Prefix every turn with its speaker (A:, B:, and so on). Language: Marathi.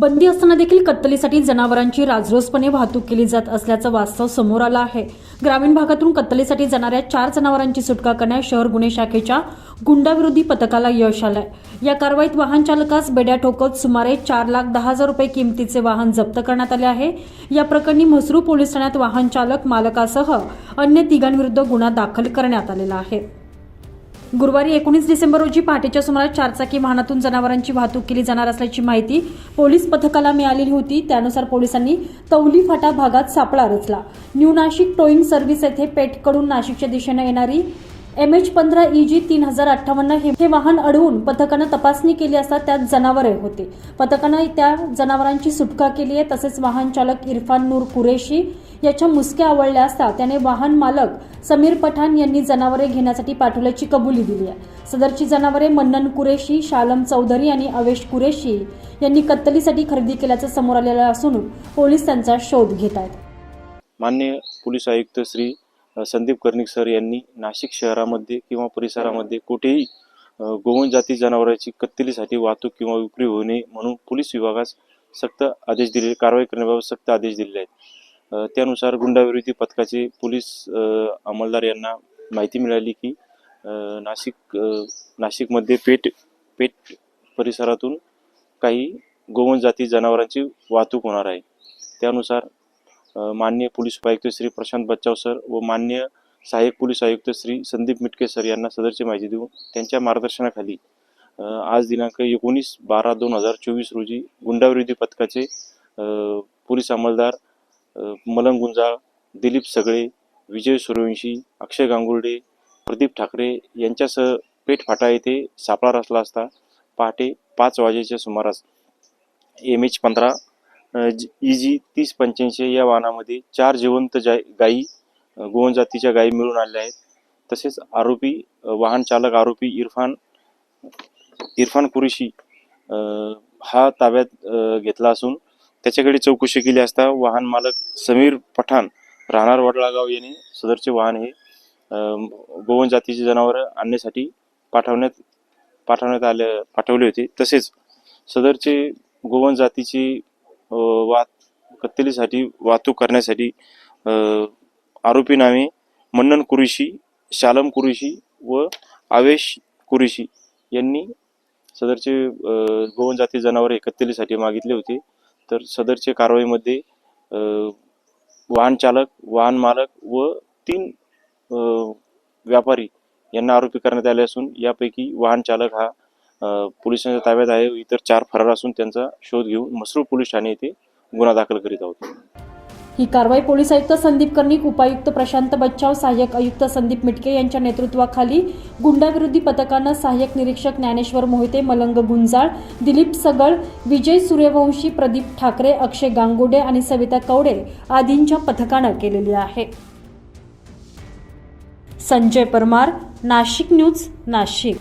A: बंदी असताना देखील कत्तलीसाठी जनावरांची राजरोसपणे वाहतूक केली जात असल्याचं वास्तव समोर आलं आहे. ग्रामीण भागातून कत्तलीसाठी जाणाऱ्या चार जनावरांची सुटका करण्यास शहर गुन्हे शाखेच्या गुंडाविरोधी पथकाला यश आलंय. या कारवाईत वाहन चालकास बेड्या ठोकत सुमारे चार लाख दहा हजार रुपये किमतीचे वाहन जप्त करण्यात आले आहे. या प्रकरणी म्हसरू पोलीस ठाण्यात वाहन चालक मालकासह अन्य तिघांविरुद्ध गुन्हा दाखल करण्यात आलेला आहे. गुरुवारी एकोणीस डिसेंबर रोजी पहाटेच्या सुमारास चारचाकी वाहनातून जनावरांची वाहतूक केली जाणार असल्याची माहिती पोलीस पथकाला मिळालेली होती. त्यानुसार पोलिसांनी तौली फाटा भागात सापळा रचला. न्यू नाशिक टोईंग सर्व्हिस येथे पेठकडून नाशिकच्या दिशेने येणारी एम एच पंधरा ई जी तीन हजार अठ्ठावन्न हे वाहन अडवून पथकानं तपासणी केली असता त्यात जनावरे होते. पथकानं त्या जनावरांची सुटका केली आहे तसेच वाहन चालक इरफान नूर कुरेशी याच्या मुसक्या आवळल्या असता त्याने वाहन मालक समीर पठाण यांनी जनावरे घेण्यासाठी पाठवल्याची कबुली दिली आहे. सदरची जनावरे मन्नन कुरेशी शालम चौधरी आणि अवेश कुरेशी यांनी कत्तलीसाठी खरेदी केल्याचं समोर आलेलं असून पोलीस त्यांचा शोध घेत आहेत.
B: मान्य पोलीस आयुक्त श्री संदीप कर्णिक सर यांनी नाशिक शहरामध्ये किंवा परिसरामध्ये कुठेही गोवन जाती जनावरांची कत्तलीसाठी वाहतूक किंवा विक्री होऊ नये म्हणून पोलीस विभागास सक्त आदेश दिले कारवाई करण्याबाबत सक्त आदेश दिले आहेत. त्यानुसार गुंडाविरोधी पथकाचे पोलीस अंमलदार यांना माहिती मिळाली की नाशिक नाशिकमध्ये पेट पेठ परिसरातून काही गोवन जाती जनावरांची वाहतूक होणार आहे. त्यानुसार मान्य माननीय पोलीस उपायुक्त श्री प्रशांत बच्चाव सर व मान्य सहाय्यक पोलीस आयुक्त श्री संदीप मिटके सर यांना सदरची माहिती देऊन त्यांच्या मार्गदर्शनाखाली आज दिनांक एकोणीस बारा दोन हजार चोवीस रोजी गुंडाविरोधी पथकाचे पोलीस अंमलदार मलंग गुंजाळ दिलीप सगळे विजय सूर्यवंशी अक्षय गांगुर्डे प्रदीप ठाकरे यांच्यासह पेठ फाटा येथे सापळा रचला असता पहाटे पाच वाजेच्या सुमारास एम एच पंधरा ई जी तीस पंच्याऐंशी या वाहनामध्ये चार जिवंत जाय गायी गोवन जातीच्या गायी मिळून आल्या आहेत. तसेच आरोपी वाहन चालक आरोपी इरफान इरफान कुरेशी हा ताब्यात घेतला असून त्याच्याकडे चौकशी केली असता वाहन मालक समीर पठाण राहणार वडळागाव याने सदरचे वाहन हे गोवन जातीची जनावरं आणण्यासाठी पाठवण्यात पाठवण्यात आले पाठवले होते. तसेच सदरचे गोवन जातीची वात कत्तलीसाठी वाहतूक करण्यासाठी आरोपी नावे मन्नन कुरेशी शालम कुरेशी व आवेश कुरेशी यांनी सदरचे गोवन जाती जनावरे कत्तलीसाठी मागितले होते. तर सदरचे कारवाईमध्ये वाहन चालक वाहन मालक व तीन व्यापारी यांना आरोपी करण्यात आले असून यापैकी वाहन चालक हा पोलिसांच्या ताब्यात आहे. इतर चार फरार असून त्यांचा शोध घेऊन मसरूळ पोलीस ठाणे येथे गुन्हा दाखल करीत आहोत.
A: ही कारवाई पोलीस आयुक्त संदीप कर्णिक उपायुक्त प्रशांत बच्चाव सहाय्यक आयुक्त संदीप मिटके यांच्या नेतृत्वाखाली गुंडाविरोधी पथकानं सहाय्यक निरीक्षक ज्ञानेश्वर मोहिते मलंग गुंजाळ दिलीप सगळ विजय सूर्यवंशी प्रदीप ठाकरे अक्षय गांगुडे आणि सविता कवडे आदींच्या पथकानं केलेली आहे. संजय परमार नाशिक न्यूज नाशिक.